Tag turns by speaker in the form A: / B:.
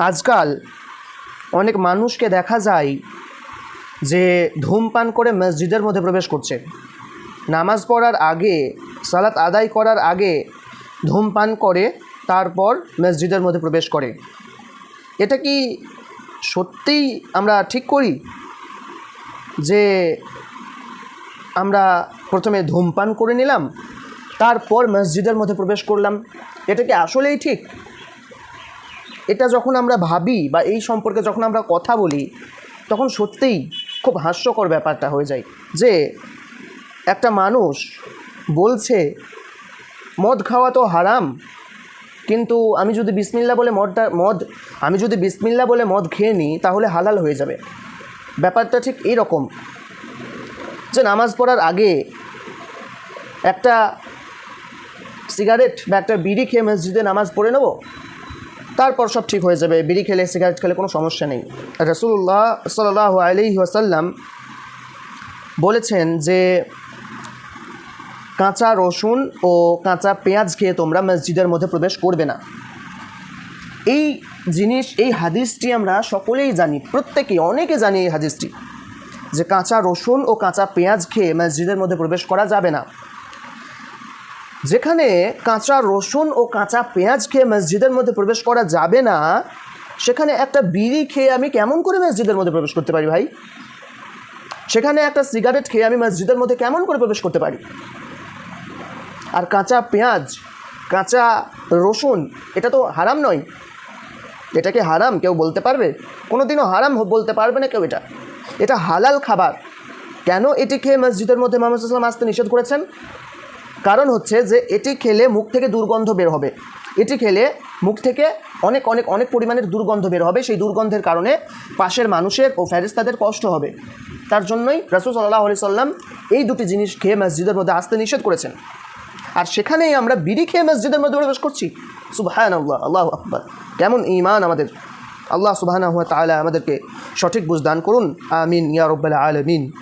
A: আজকাল অনেক মানুষকে দেখা যায় যে ধূমপান করে মসজিদের মধ্যে প্রবেশ করছে। নামাজ পড়ার আগে, সালাত আদায় করার আগে ধূমপান করে, তারপর মসজিদের মধ্যে প্রবেশ করে। এটা কি সত্যিই আমরা ঠিক করি? যে আমরা প্রথমে ধূমপান করে নিলাম, তারপর মসজিদের মধ্যে প্রবেশ করলাম। এটা কি আসলেই ঠিক? এটা যখন আমরা ভাবি বা এই সম্পর্কে যখন আমরা কথা বলি, তখন সত্যিই খুব হাস্যকর ব্যাপারটা হয়ে যায় যে একটা মানুষ বলছে, মদ খাওয়া তো হারাম, কিন্তু আমি যদি বিসমিল্লা বলে মদটা, মদ, আমি যদি বিসমিল্লা বলে মদ খেয়ে নিই, তাহলে হালাল হয়ে যাবে। ব্যাপারটা ঠিক এই রকম যে নামাজ পড়ার আগে একটা সিগারেট বা একটা বিড়ি খেয়ে মসজিদে নামাজ পড়ে নেব তারপর সব ঠিক হয়ে যাবে, বিড়ি খেলে, সিগারেট খেলে কোনো সমস্যা নেই। রসুল্লাহ সাল্লাহ আলি ওয়াসাল্লাম বলেছেন যে, কাঁচা রসুন ও কাঁচা পেঁয়াজ খেয়ে তোমরা মসজিদের মধ্যে প্রবেশ করবে না। এই জিনিস, এই হাদিসটি আমরা সকলেই জানি, প্রত্যেকেই, অনেকে জানি এই হাদিসটি, যে কাঁচা রসুন ও কাঁচা পেঁয়াজ খেয়ে মসজিদের মধ্যে প্রবেশ করা যাবে না। যেখানে কাঁচা রসুন ও কাঁচা পেঁয়াজ খেয়ে মসজিদের মধ্যে প্রবেশ করা যাবে না, সেখানে একটা বিড়ি খেয়ে আমি কেমন করে মসজিদের মধ্যে প্রবেশ করতে পারি ভাই? সেখানে একটা সিগারেট খেয়ে আমি মসজিদের মধ্যে কেমন করে প্রবেশ করতে পারি? আর কাঁচা পেঁয়াজ, কাঁচা রসুন, এটা তো হারাম নয়। এটাকে হারাম? কেউ বলতে পারবে? কোনো দিনও হারাম বলতে পারবে না কেউ এটা। এটা হালাল খাবার। কেন এটি খেয়ে মসজিদের মধ্যে মোহাম্মদ আসতে নিষেধ করেছেন? কারণ হচ্ছে যে এটি খেলে মুখ থেকে দুর্গন্ধ বের হবে। এটি খেলে মুখ থেকে অনেক অনেক অনেক পরিমাণের দুর্গন্ধ বের হবে। সেই দুর্গন্ধের কারণে পাশের মানুষের ও ফেরেস্তাদের কষ্ট হবে। তার জন্যই রাসুল সাল্লাহ আলি সাল্লাম এই দুটি জিনিস খেয়ে মসজিদের মধ্যে আসতে নিষেধ করেছেন। আর সেখানেই আমরা বিড়ি খেয়ে মসজিদের মধ্যে প্রবেশ করছি। সুবাহান আল্লাহ আল্লাহ আকবর। কেমন ইমান আমাদের। আল্লাহ সুবাহানা হুয়া আমাদেরকে সঠিক বুঝদান করুন। আমিন, ইয়া রব্বাল আলমিন।